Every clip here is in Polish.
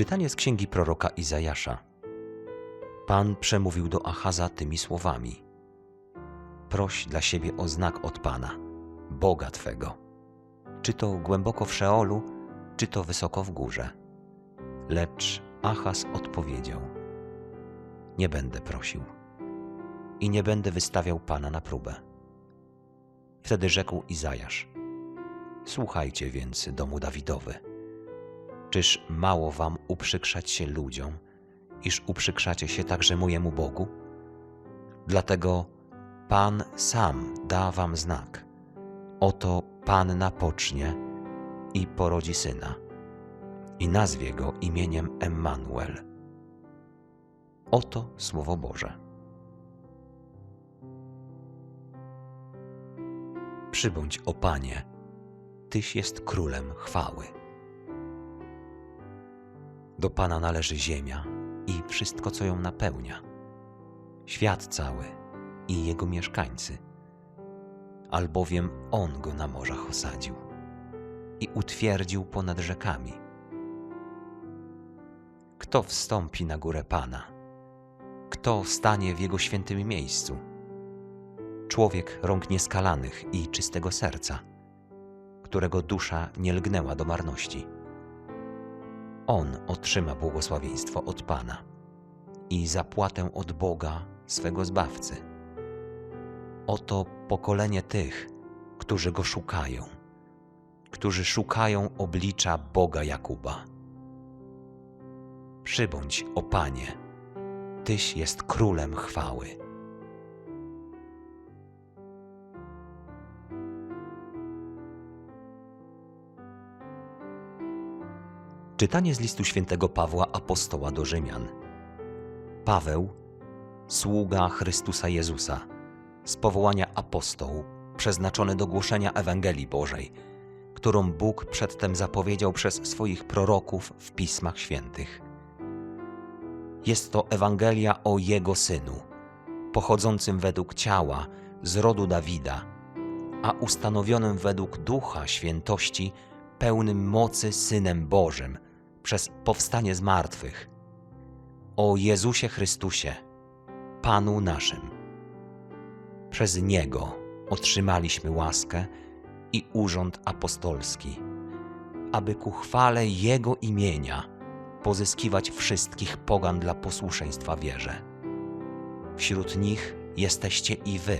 Czytanie z księgi proroka Izajasza. Pan przemówił do Achaza tymi słowami: Proś dla siebie o znak od Pana, Boga Twego. Czy to głęboko w Szeolu, czy to wysoko w górze. Lecz Achaz odpowiedział: Nie będę prosił i nie będę wystawiał Pana na próbę. Wtedy rzekł Izajasz: Słuchajcie więc, domu Dawidowy. Czyż mało wam uprzykrzać się ludziom, iż uprzykrzacie się także mojemu Bogu? Dlatego Pan sam da wam znak. Oto Panna pocznie i porodzi syna i nazwie go imieniem Emmanuel. Oto Słowo Boże. Przybądź, o Panie, Tyś jest królem chwały. Do Pana należy ziemia i wszystko, co ją napełnia, świat cały i jego mieszkańcy, albowiem On go na morzach osadził i utwierdził ponad rzekami. Kto wstąpi na górę Pana? Kto stanie w Jego świętym miejscu? Człowiek rąk nieskalanych i czystego serca, którego dusza nie lgnęła do marności. On otrzyma błogosławieństwo od Pana i zapłatę od Boga, swego Zbawcy. Oto pokolenie tych, którzy Go szukają, którzy szukają oblicza Boga Jakuba. Przybądź, o Panie, Tyś jest królem chwały. Czytanie z listu świętego Pawła apostoła do Rzymian. Paweł, sługa Chrystusa Jezusa, z powołania apostoł, przeznaczony do głoszenia Ewangelii Bożej, którą Bóg przedtem zapowiedział przez swoich proroków w Pismach Świętych. Jest to Ewangelia o Jego Synu, pochodzącym według ciała z rodu Dawida, a ustanowionym według Ducha Świętości, pełnym mocy Synem Bożym – przez powstanie z martwych, o Jezusie Chrystusie, Panu naszym. Przez Niego otrzymaliśmy łaskę i urząd apostolski, aby ku chwale Jego imienia pozyskiwać wszystkich pogan dla posłuszeństwa wierze. Wśród nich jesteście i wy,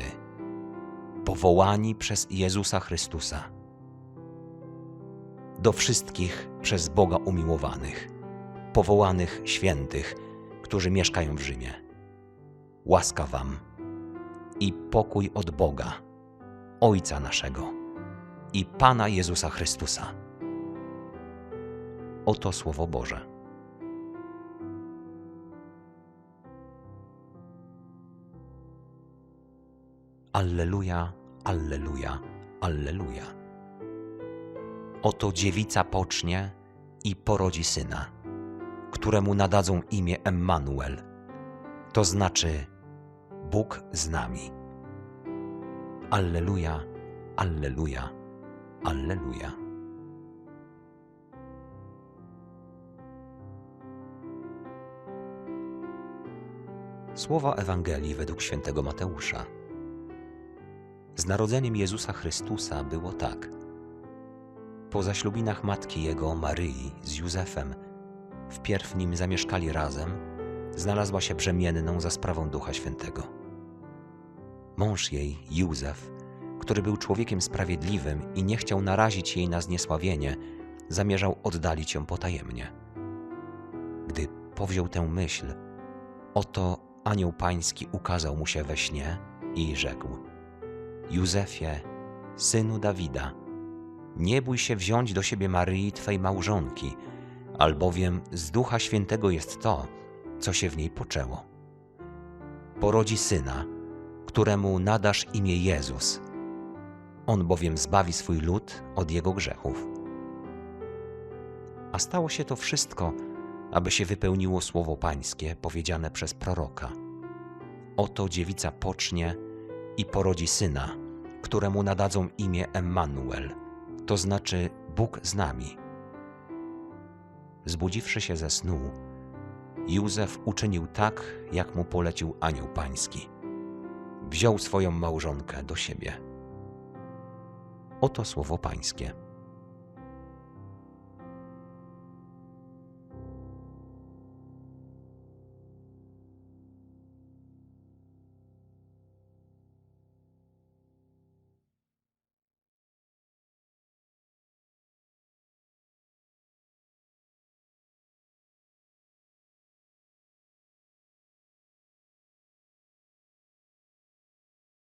powołani przez Jezusa Chrystusa do wszystkich przez Boga umiłowanych, powołanych świętych, którzy mieszkają w Rzymie. Łaska Wam i pokój od Boga, Ojca naszego i Pana Jezusa Chrystusa. Oto Słowo Boże. Alleluja, Alleluja, Alleluja. Oto dziewica pocznie i porodzi syna, któremu nadadzą imię Emmanuel, to znaczy Bóg z nami. Alleluja, Alleluja, Alleluja. Słowa Ewangelii według świętego Mateusza. Z narodzeniem Jezusa Chrystusa było tak – po zaślubinach matki jego, Maryi, z Józefem, wpierw nim zamieszkali razem, znalazła się brzemienną za sprawą Ducha Świętego. Mąż jej, Józef, który był człowiekiem sprawiedliwym i nie chciał narazić jej na zniesławienie, zamierzał oddalić ją potajemnie. Gdy powziął tę myśl, oto anioł pański ukazał mu się we śnie i rzekł: Józefie, synu Dawida, nie bój się wziąć do siebie Maryi, Twej małżonki, albowiem z Ducha Świętego jest to, co się w niej poczęło. Porodzi syna, któremu nadasz imię Jezus. On bowiem zbawi swój lud od jego grzechów. A stało się to wszystko, aby się wypełniło słowo Pańskie powiedziane przez proroka. Oto dziewica pocznie i porodzi syna, któremu nadadzą imię Emmanuel – to znaczy Bóg z nami. zbudziwszy się ze snu, Józef uczynił tak, jak mu polecił anioł pański. Wziął swoją małżonkę do siebie. Oto słowo pańskie.